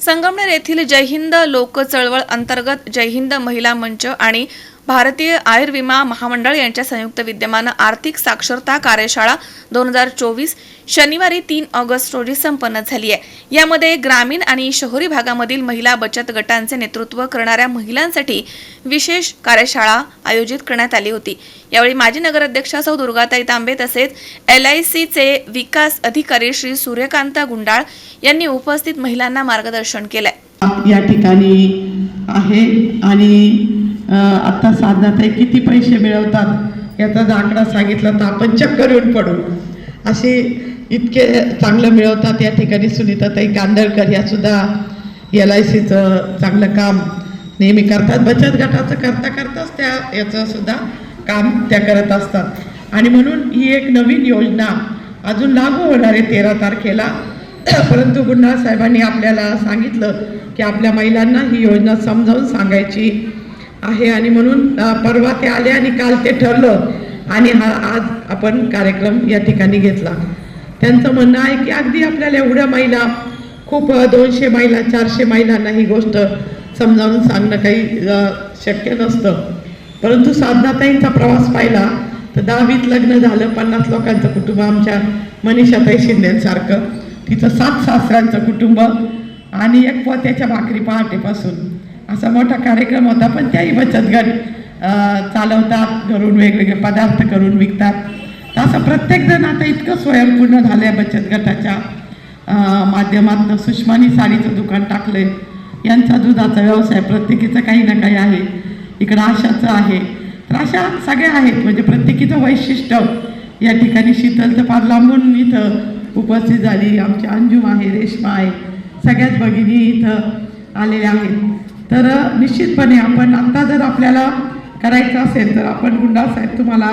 संगमनेर येथील जय हिंद लोक चळवळ अंतर्गत जय हिंद महिला मंच आणि भारतीय आयुर्विमा महामंडळ यांच्या संयुक्त विद्यमानं आर्थिक साक्षरता कार्यशाळा दोन हजार चोवीस शनिवारी तीन ऑगस्ट रोजी संपन्न झाली आहे. यामध्ये ग्रामीण आणि शहरी भागामधील महिला बचत गटांचे नेतृत्व करणाऱ्या महिलांसाठी विशेष कार्यशाळा आयोजित करण्यात आली होती. यावेळी माजी नगराध्यक्षा सौ दुर्गाताई तांबे तसेच एल आय सीचे विकास अधिकारी श्री सूर्यकांत गुंडाळ यांनी उपस्थित महिलांना मार्गदर्शन केलंय. या ठिकाणी आहे आणि आत्ता साधनाताई किती पैसे मिळवतात याचा जर आकडा सांगितला तर आपण चक्कर येऊन पडू. असे इतके चांगलं मिळवतात या ठिकाणी सुनीताताई कांदळकर या सुद्धा एल आय सीचं चांगलं काम नेहमी करतात. बचत गटाचं करता करताच त्या याचं सुद्धा काम त्या करत असतात. आणि म्हणून ही एक नवीन योजना अजून लागू होणार आहे तेरा तारखेला. परंतु गुंडाळ साहेबांनी आपल्याला सांगितलं की आपल्या महिलांना ही योजना समजावून सांगायची. आहे आणि म्हणून परवा ते आले आणि काल ते ठरलं. आणि हा आज आपण कार्यक्रम या ठिकाणी घेतला. त्यांचं म्हणणं आहे की अगदी आपल्याला एवढ्या महिला खूप दोनशे महिला चारशे महिलांना ही गोष्ट समजावून सांगणं काही शक्य नसतं. परंतु साधनाताईंचा प्रवास पाहिला तर दहावीत लग्न झालं पन्नास लोकांचं कुटुंब आमच्या मनीषाताई शिंदेसारखं. तिचं सात सासऱ्यांचं कुटुंब आणि एक पोत्याच्या भाकरी पहाटेपासून. असा मोठा कार्यक्रम होता पण त्याही बचत गट चालवतात घरून वेगवेगळे पदार्थ करून विकतात. तर असं प्रत्येकजण आता इतकं स्वयंपूर्ण झालं आहे बचत गटाच्या माध्यमातून. सुषमानी साडीचं दुकान टाकलं आहे यांचा दुधाचा व्यवसाय प्रत्येकीचं काही ना काही आहे. इकडं आशाचं आहे. तर अशा सगळ्या आहेत म्हणजे प्रत्येकीचं वैशिष्ट्य. या ठिकाणी शीतल तर फार लांबून इथं उपस्थित झाली. आमची अंजुम आहे रेश्मा आहे. सगळ्याच भगिनी इथं आलेल्या आहेत. तर निश्चितपणे आपण आत्ता जर आपल्याला करायचं असेल तर आपण गुंडा साहेब तुम्हाला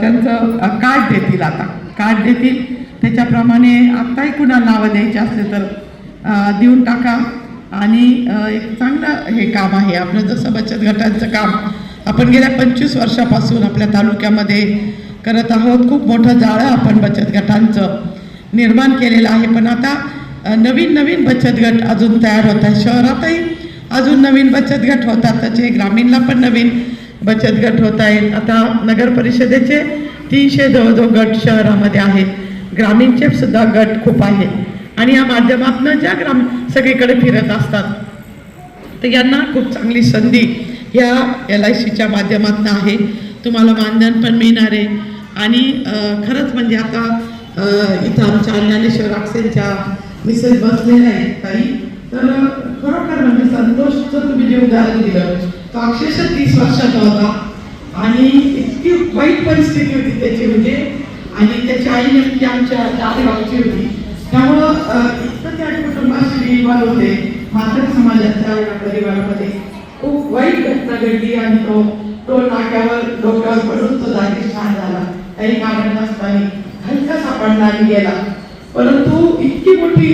त्यांचं कार्ड देतील आता. कार्ड देतील. त्याच्याप्रमाणे आत्ताही कुणाला नावं द्यायची असले तर देऊन टाका. आणि एक चांगलं हे काम आहे आपलं जसं बचत गटांचं काम. आपण गेल्या पंचवीस वर्षापासून आपल्या तालुक्यामध्ये करत आहोत. खूप मोठं जाळं आपण बचत गटांचं निर्माण केलेलं आहे. पण आता नवीन नवीन बचत गट अजून तयार होत आहे. शहरातही अजून नवीन बचत गट होतात. त्याचे ग्रामीणला पण नवीन बचत गट होत आहेत. आता नगर परिषदेचे तीनशे जवळजवळ गट शहरामध्ये आहेत. ग्रामीणचे सुद्धा गट खूप आहेत. आणि या माध्यमातून ज्या ग्राम सगळीकडे फिरत असतात तर यांना खूप चांगली संधी या एल आय सीच्या माध्यमातून आहे. तुम्हाला मानधन पण मिळणार आहे. आणि खरंच म्हणजे आता इथं आमच्या ज्ञानेश्वर अक्षेंच्या मिसेस बसलेल्या आहेत काही तर खरोखर म्हणजे संतोषचं तुम्ही जे उदाहरण दिलं तो अक्षरशः तीस वर्षाचा होता आणि इतकी वाईट परिस्थिती होती त्याची म्हणजे. आणि त्याची आई नेमकी आमच्या दादेगावची होती. त्यामुळं इतकं त्या कुटुंबाशी इन्व्हॉल्व होते. मात्र समाजाच्या परिवारामध्ये खूप वाईट घटना घडली आणि तो तो नाक्यावर डोक्यावर पडून तो जागी छान झाला. काही कारण नसताना हलका सापडला आणि गेला. परंतु इतकी मोठी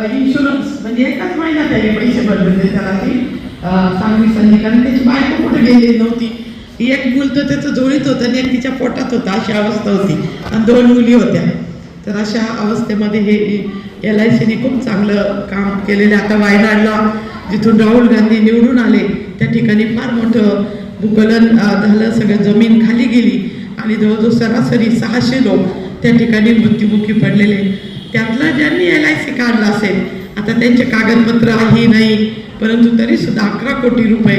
इन्शुरन्स म्हणजे एकाच महिन्यात त्याने पैसे भरले होते त्याला ती अं, चांगली संधी. कारण त्याची बायको कुठे गेलेली नव्हती. एक मूल तर त्याचं जोडीत होतं आणि एक तिच्या पोटात होता. अशी अवस्था होती. आणि दोन मुली होत्या. तर अशा अवस्थेमध्ये हे एल आय सीने खूप चांगलं काम केलेलं आता वायनाडला जिथून राहुल गांधी निवडून आले त्या ठिकाणी फार मोठं भूकलन झालं. सगळं जमीन खाली गेली. आणि जवळजवळ सरासरी सहाशे लोक त्या ठिकाणी मृत्युमुखी पडलेले. त्यातला ज्यांनी एल आय सी काढला असेल आता त्यांचे कागदपत्र आहे नाही परंतु तरी सुद्धा अकरा कोटी रुपये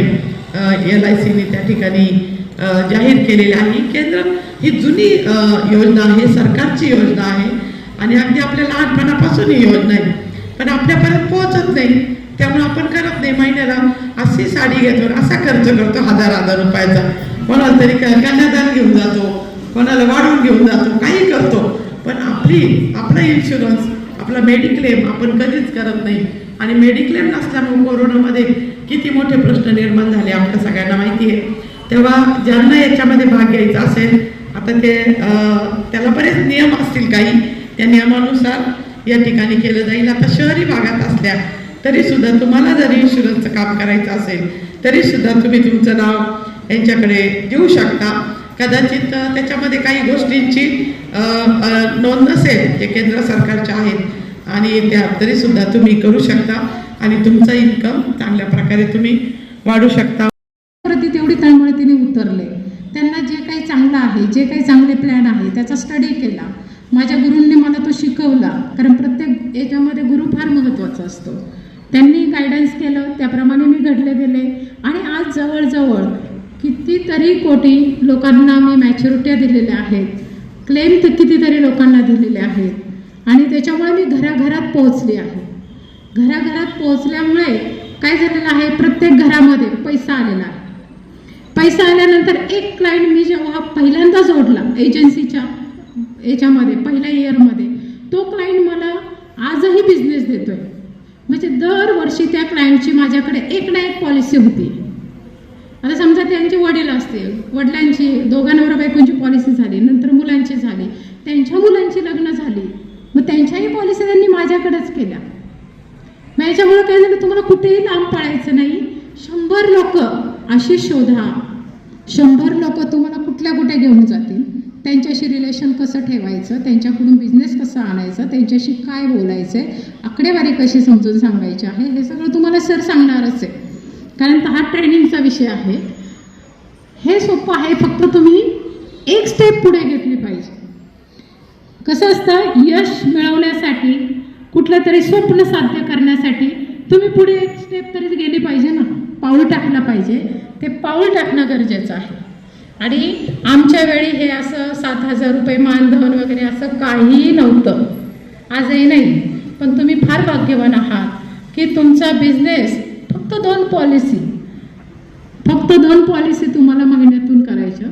एल आय सीने त्या ठिकाणी जाहीर केलेले आहे. केंद्र ही जुनी योजना आहे सरकारची योजना आहे आणि अगदी आपल्या लहानपणापासून ही योजना आहे. पण आपल्यापर्यंत पोहोचत नाही. त्यामुळे आपण करत नाही. महिन्याला अशी साडी घेतो आणि असा खर्च करतो हजार हजार रुपयाचा. कोणाला तरी कन्यादान घेऊन जातो कोणाला वाढवून घेऊन जातो काही करतो. पण आपली आपला इन्शुरन्स आपला मेडिक्लेम आपण कधीच करत नाही. आणि मेडिक्लेम नसल्यामुळे कोरोनामध्ये किती मोठे प्रश्न निर्माण झाले आपल्या सगळ्यांना माहिती आहे. तेव्हा ज्यांना याच्यामध्ये भाग घ्यायचा असेल आता ते त्याला बरेच नियम असतील काही त्या नियमानुसार या ठिकाणी केलं जाईल. आता शहरी भागात असल्या तरी सुद्धा तुम्हाला जर इन्शुरन्सचं काम करायचं असेल तरी सुद्धा तुम्ही तुमचं नाव यांच्याकडे देऊ शकता. कदाचित त्याच्यामध्ये काही गोष्टींची नोंद नसेल जे केंद्र सरकारच्या आहेत. आणि त्या तरी सुद्धा तुम्ही करू शकता. आणि तुमचा इन्कम चांगल्या प्रकारे तुम्ही वाढू शकता. प्रति तेवढी तळमळतीने उतरले. त्यांना जे काही चांगलं आहे जे काही चांगले प्लॅन आहे त्याचा स्टडी केला. माझ्या गुरूंनी मला तो शिकवला. कारण प्रत्येक याच्यामध्ये गुरु फार महत्त्वाचा असतो. त्यांनी गायडन्स केलं त्याप्रमाणे मी घडले गेले. आणि आज जवळजवळ कितीतरी कोटी लोकांना मी मॅच्युरिट्या दिलेल्या आहेत. क्लेम तर कितीतरी लोकांना दिलेले आहेत. आणि त्याच्यामुळे मी घराघरात पोहोचली आहे. घराघरात पोहोचल्यामुळे काय झालेलं आहे? प्रत्येक घरामध्ये पैसा आलेला आहे. पैसा आल्यानंतर एक क्लायंट मी जेव्हा पहिल्यांदा जोडला एजन्सीच्या याच्यामध्ये पहिल्या इयरमध्ये तो क्लायंट मला आजही बिझनेस देतोय. म्हणजे दरवर्षी त्या क्लायंटची माझ्याकडे एक ना एक पॉलिसी होती. आता समजा त्यांचे वडील असतील वडिलांची दोघांवर बायकोंची पॉलिसी झाली नंतर मुलांची झाली त्यांच्या मुलांची लग्न झाली मग त्यांच्याही पॉलिसी त्यांनी माझ्याकडेच केल्या. मग याच्यामुळं काय झालं तुम्हाला कुठेही लांब पाळायचं नाही. शंभर लोक अशी शोधा. शंभर लोक तुम्हाला कुठल्या कुठे घेऊन जातील? त्यांच्याशी रिलेशन कसं ठेवायचं? त्यांच्याकडून बिझनेस कसा आणायचा? त्यांच्याशी काय बोलायचं आहे आकडेवारी कशी समजून सांगायची आहे? हे सगळं तुम्हाला सर सांगणारच आहे. कारण हा ट्रेनिंगचा विषय आहे. हे सोपं आहे फक्त तुम्ही एक स्टेप पुढे घेतली पाहिजे. कसं असतं? यश मिळवण्यासाठी कुठलं तरी स्वप्न साध्य करण्यासाठी तुम्ही पुढे एक स्टेप तरी गेली पाहिजे ना. पाऊल टाकलं पाहिजे. ते पाऊल टाकणं गरजेचं आहे. आणि आमच्या वेळी हे असं सात हजार रुपये मानधन वगैरे असं काहीही नव्हतं. आजही नाही. पण तुम्ही फार भाग्यवान आहात की तुमचा बिझनेस फक्त दोन पॉलिसी फक्त दोन पॉलिसी तुम्हाला महिन्यातून करायच्या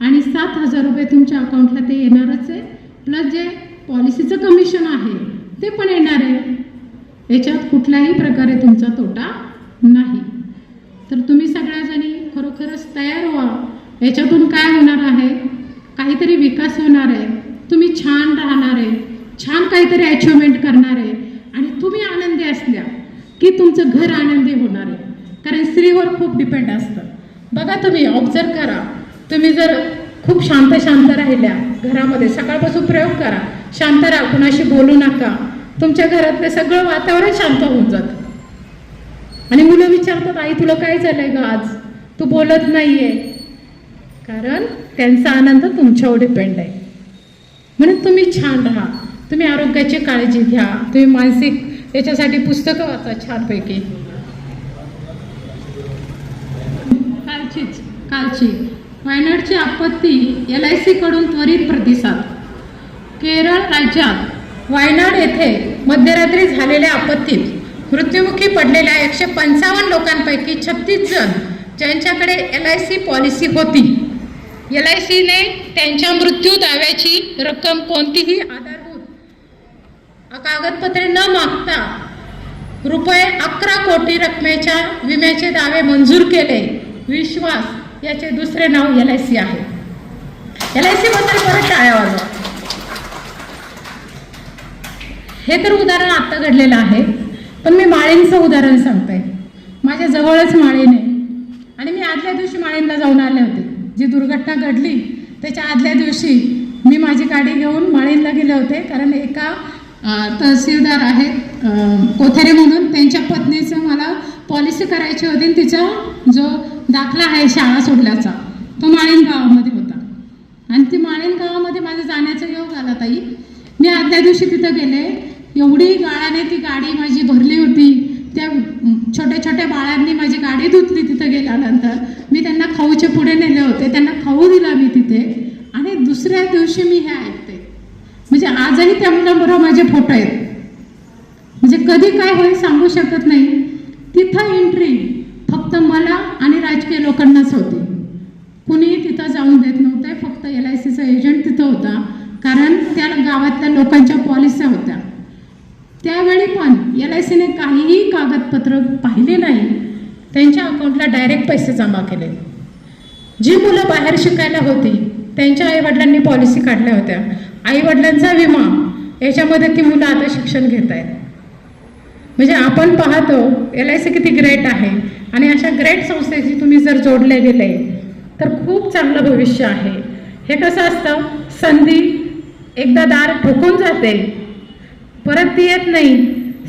आणि सात हजार रुपये तुमच्या अकाउंटला ते येणारच आहे. प्लस जे पॉलिसीचं कमिशन आहे ते पण येणार आहे. याच्यात कुठल्याही प्रकारे तुमचा तोटा नाही. तर तुम्ही सगळ्याजणी खरोखरच तयार व्हा. याच्यातून काय होणार आहे? काहीतरी विकास होणार आहे. तुम्ही छान राहणार आहे. छान काहीतरी अचिव्हमेंट करणार आहे. आणि तुम्ही आनंदी असल्या. की तुमचं घर आनंदी होणार आहे. कारण स्त्रीवर खूप डिपेंड असतं. बघा तुम्ही ऑब्झर्व करा. तुम्ही जर खूप शांत शांत राहिल्या घरामध्ये सकाळपासून प्रयोग करा. शांत राहा कुणाशी बोलू नका. तुमच्या घरातलं सगळं वातावरण शांत होऊन जातं. आणि मुलं विचारतात आई तुला काय झालंय ग आज? तू बोलत नाहीये. कारण त्यांचा आनंद तुमच्यावर डिपेंड आहे. म्हणून तुम्ही छान राहा. तुम्ही आरोग्याची काळजी घ्या. तुम्ही मानसिक याच्यासाठी पुस्तकं वाचा छानपैकी. कालचीच कालची. वायनाडची आपत्ती एल आय सीकडून त्वरित प्रतिसाद. केरळ राज्यात वायनाड येथे मध्यरात्री झालेल्या आपत्तीत मृत्युमुखी पडलेल्या एकशे पंचावन्न लोकांपैकी छत्तीस जण ज्यांच्याकडे एल आय सी पॉलिसी होती. एल आय सीने त्यांच्या मृत्यू दाव्याची रक्कम कोणतीही आधार कागदपत्रे न मागता रुपये अकरा कोटी रकमेच्या विम्याचे दावे मंजूर केले. विश्वास याचे दुसरे नाव एल आय सी आहे. एल आय सी बद्दल परत टाळ्या वाजवा हे तर उदाहरण आत्ता घडलेलं आहे पण मी माळींचं उदाहरण सांगते. माझ्या जवळच माळीन आहे. आणि मी आदल्या दिवशी माळींना जाऊन आले होते. जी दुर्घटना घडली त्याच्या आदल्या दिवशी मी माझी गाडी घेऊन माळींला गेले होते कारण एका तहसीलदार आहेत अं, कोथेरे म्हणून. त्यांच्या पत्नीचं मला पॉलिसी करायची होती आणि तिचा जो दाखला आहे शाळा सोडल्याचा तो माळीण गावामध्ये होता. आणि ती माळीण गावामध्ये माझा जाण्याचा योग आला ताई. मी आदल्या दिवशी तिथं गेले. एवढी गाळाने ती गाडी माझी भरली होती. त्या छोट्या छोट्या बाळांनी माझी गाडी धुतली तिथं गेल्यानंतर. मी त्यांना खाऊचे पुढे नेले होते. त्यांना खाऊ दिला मी तिथे. आणि दुसऱ्या दिवशी मी हे आणि त्या मुलाबरोबर माझे फोटो आहेत. म्हणजे कधी काय होईल सांगू शकत नाही. तिथं एंट्री फक्त मला आणि राजकीय लोकांनाच होती. कुणीही तिथं जाऊन देत नव्हते फक्त एल आय सीचा एजंट तिथं होता. कारण त्या गावातल्या लोकांच्या पॉलिस्या होत्या. त्यावेळी पण एल आय सीने काहीही कागदपत्र पाहिले नाही. त्यांच्या अकाउंटला डायरेक्ट पैसे जमा केले. जी मुलं बाहेर शिकायला होती त्यांच्या आईवडिलांनी पॉलिसी काढल्या होत्या. आईवडिलांचा विमा याच्यामध्ये ती मुलं आता शिक्षण घेत आहेत म्हणजे आपण पाहतो एल आय सी किती ग्रेट आहे. आणि अशा ग्रेट संस्थेशी तुम्ही जर जोडले गेले तर खूप चांगलं भविष्य आहे. हे कसं असतं? संधी एकदा दार ठोकून जाते. परत ती येत नाही.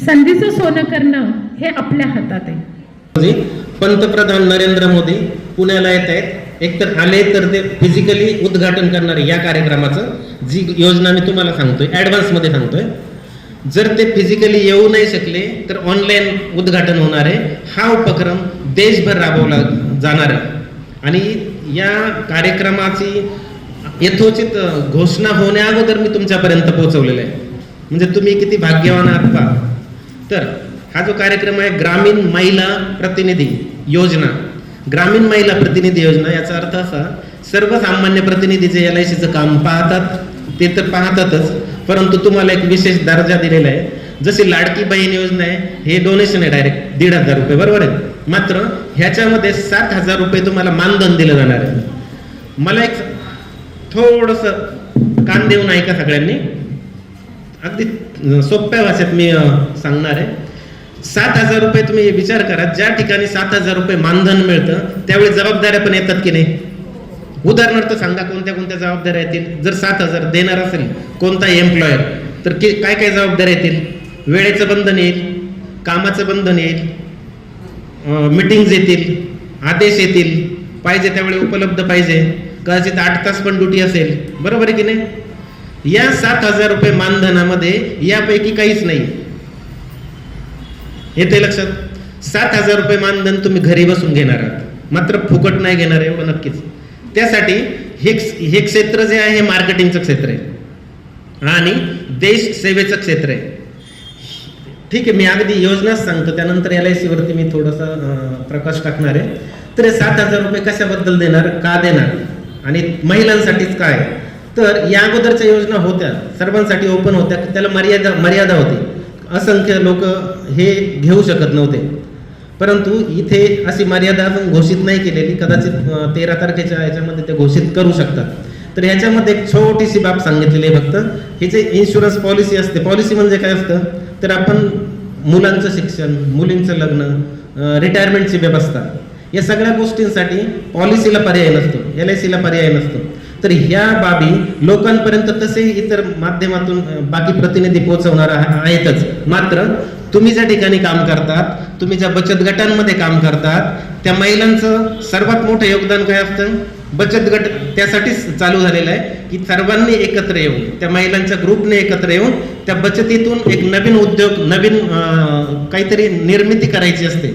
संधीचं सोनं करणं हे आपल्या हातात आहे. पंतप्रधान नरेंद्र मोदी पुण्याला येत आहेत. एकतर आले तर ते फिजिकली उद्घाटन करणारे या कार्यक्रमाचं जी योजना मी तुम्हाला सांगतोय ॲडव्हान्समध्ये सांगतोय. जर ते फिजिकली येऊ नाही शकले तर ऑनलाईन उद्घाटन होणार आहे. हा उपक्रम देशभर राबवला जाणार आहे. आणि या कार्यक्रमाची यथोचित घोषणा होण्या अगोदर मी तुमच्यापर्यंत पोहोचवलेलं आहे. म्हणजे तुम्ही किती भाग्यवान आहात पहा. तर हा जो कार्यक्रम आहे ग्रामीण महिला प्रतिनिधी योजना. ग्रामीण महिला प्रतिनिधी योजना याचा अर्थ असा सर्वसामान्य प्रतिनिधीचे एल आय सीचं काम पाहतात ते तर पाहतातच परंतु तुम्हाला एक विशेष दर्जा दिलेला आहे. जशी लाडकी बहीण योजना आहे हे डोनेशन आहे डायरेक्ट दीड हजार रुपये बरोबर आहे? मात्र ह्याच्यामध्ये सात हजार रुपये तुम्हाला मानधन दिलं जाणार आहे. मला एक थोडस कान देऊन ऐका सगळ्यांनी. अगदी सोप्या भाषेत मी सांगणार आहे. सात हजार रुपये तुम्ही विचार करा ज्या ठिकाणी सात हजार रुपये मानधन मिळतं त्यावेळी जबाबदाऱ्या पण येतात की नाही? उदाहरणार्थ सांगा कोणत्या कोणत्या जबाबदाऱ्या येतील? जर सात हजार देणार असेल कोणता एम्प्लॉयर तर कि काय काय जबाबदाऱ्या येतील? वेळेचं बंधन येईल कामाचं बंधन येईल मिटिंग्ज येतील आदेश येतील पाहिजे त्यावेळी उपलब्ध पाहिजे कदाचित आठ तास पण ड्युटी असेल बरोबर आहे की नाही? या सात हजार रुपये मानधनामध्ये यापैकी काहीच नाही. येते लक्षात? सात हजार रुपये मानधन तुम्ही घरी बसून घेणार आहात. मात्र फुकट नाही घेणार एवढं हो, नक्कीच. त्यासाठी हे हे क्षेत्र जे आहे हे मार्केटिंगचं क्षेत्र आहे. आणि देश सेवेचं क्षेत्र आहे. ठीक आहे मी अगदी योजनाच सांगतो त्यानंतर एल आय सीवरती मी थोडासा प्रकाश टाकणार आहे. तर हे सात हजार रुपये कशाबद्दल देणार का देणार आणि महिलांसाठीच काय? तर या अगोदरच्या योजना होत्या सर्वांसाठी ओपन होत्या त्याला मर्यादा मर्यादा होती. असंख्य लोक हे घेऊ शकत नव्हते. परंतु इथे अशी मर्यादा आपण घोषित नाही केलेली. कदाचित तेरा तारखेच्या याच्यामध्ये ते घोषित करू शकतात. तर याच्यामध्ये एक छोटीशी बाब सांगितलेली आहे फक्त. हे जे इन्शुरन्स पॉलिसी असते पॉलिसी म्हणजे काय असतं? तर आपण मुलांचं शिक्षण मुलींचं लग्न रिटायरमेंटची व्यवस्था या सगळ्या गोष्टींसाठी पॉलिसीला पर्याय नसतो. एल आय सीला पर्याय नसतो. तर ह्या बाबी लोकांपर्यंत तसेही इतर माध्यमातून बाकी प्रतिनिधी पोहोचवणार आहेतच. मात्र तुम्ही ज्या ठिकाणी काम करतात तुम्ही ज्या बचत गटांमध्ये काम करतात त्या महिलांचं सर्वात मोठं योगदान काय असतं? बचत गट त्यासाठीच चालू झालेला आहे की सर्वांनी एकत्र येऊन त्या महिलांच्या ग्रुपने एकत्र येऊन त्या बचतीतून एक नवीन उद्योग नवीन काहीतरी निर्मिती करायची असते.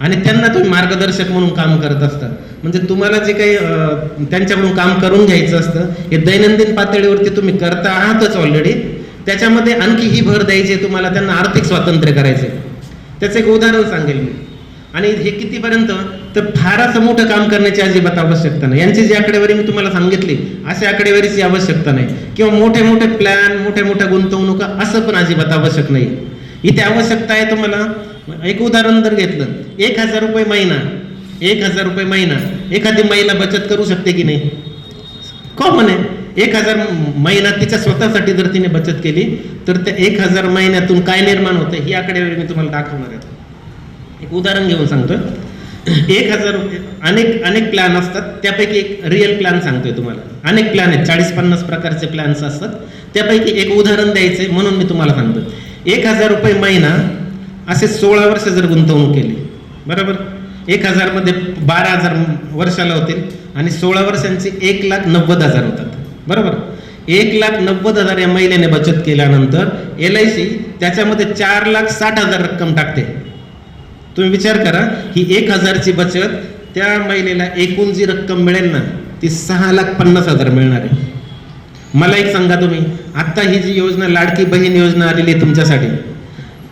आणि त्यांना तुम्ही मार्गदर्शक म्हणून काम करत असता. म्हणजे तुम्हाला जे काही त्यांच्याकडून काम करून घ्यायचं असतं हे दैनंदिन पातळीवरती तुम्ही करता आहातच ऑलरेडी त्याच्यामध्ये आणखी ही भर द्यायची तुम्हाला त्यांना आर्थिक स्वातंत्र्य करायचे त्याचं एक उदाहरण सांगेल मी. आणि हे कितीपर्यंत तर फार असं मोठं काम करण्याची अजिबात आवश्यकता नाही. यांची जी आकडेवारी मी तुम्हाला सांगितली अशा आकडेवारीची आवश्यकता नाही. किंवा मोठे मोठे प्लॅन मोठ्या मोठ्या गुंतवणुका असं पण अजिबात आवश्यक नाही. इथे आवश्यकता आहे तुम्हाला? एक उदाहरण जर घेतलं एक हजार रुपये महिना एक हजार रुपये महिना एखादी महिला बचत करू शकते की नाही? कॉमन आहे. एक हजार महिना तिच्या स्वतःसाठी जर तिने बचत केली तर त्या एक हजार महिन्यातून काय निर्माण होतं? ही आकडेवारी मी तुम्हाला दाखवणार आहे. एक उदाहरण घेऊन सांगतो एक हजार अनेक अनेक प्लॅन असतात. त्यापैकी एक रिअल प्लॅन सांगतोय तुम्हाला. अनेक प्लॅन आहेत. चाळीस पन्नास प्रकारचे प्लॅन्स असतात. त्यापैकी एक उदाहरण द्यायचंय म्हणून मी तुम्हाला सांगतो एक हजार रुपये महिना असे सोळा वर्ष जर गुंतवणूक केली बरोबर? एक हजारमध्ये बारा हजार वर्षाला होतील आणि सोळा वर्षांचे एक लाख नव्वद हजार होतात बरोबर? एक लाख नव्वद हजार या महिलेने बचत केल्यानंतर एल आय सी त्याच्यामध्ये चार लाख साठ हजार रक्कम टाकते. तुम्ही विचार करा ही एक हजारची बचत त्या महिलेला एकूण जी रक्कम मिळेल ना ती सहा लाख पन्नास हजार मिळणार आहे. मला एक सांगा तुम्ही आत्ता ही जी योजना लाडकी बहीण योजना आलेली आहे तुमच्यासाठी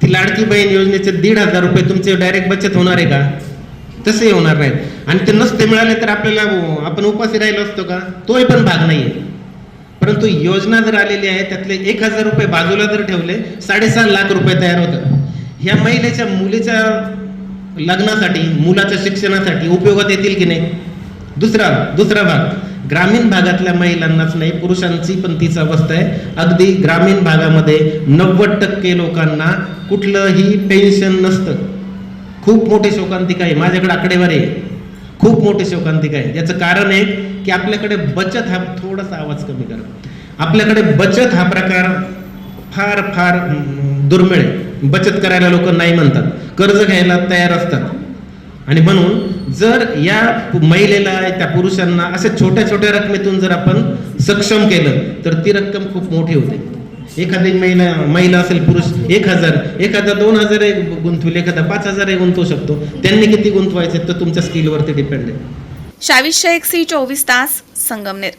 ती लाडकी बहीण योजनेचे दीड हजार रुपये तुमचे डायरेक्ट बचत होणार आहे का? तसे होणार नाहीत आणि ते नसते मिळाले तर आपल्याला आपण उपाशी राहिलो असतो का? तोही पण भाग नाहीये. परंतु योजना जर आलेली आहे त्यातले एक हजार रुपये बाजूला जर ठेवले साडेसहा लाख रुपये तयार होतात. ह्या महिलेच्या मुलीच्या लग्नासाठी मुलाच्या शिक्षणासाठी उपयोगात येतील की नाही? दुसरा दुसरा भाग. ग्रामीण भागातल्या महिलांनाच नाही पुरुषांची पण तीच अवस्था आहे. अगदी ग्रामीण भागामध्ये नव्वद टक्के लोकांना कुठलंही पेन्शन नसतं. खूप मोठी शोकांतिका आहे. माझ्याकडे आकडेवारी आहे. खूप मोठी शोकांतिका आहे. याचं कारण आहे की आपल्याकडे बचत हा थोडासा आवाज कमी करा. आपल्याकडे बचत हा प्रकार फार फार दुर्मिळ आहे. बचत करायला लोक नाही म्हणतात. कर्ज घ्यायला तयार असतात. आणि म्हणून जर या महिलेला त्या पुरुषांना अशा छोट्या छोट्या रकमेतून जर आपण सक्षम केलं तर ती रक्कम खूप मोठी होते. एखादी महिला महिला असेल पुरुष एक हजार एखादा दोन हजार गुंतवेल एखादा पाच हजार गुंतवू शकतो. त्यांनी किती गुंतवायचे तर तुमच्या स्किलवरती डिपेंड आहे. शावित शेख सी चोवीस तास संगमनेर.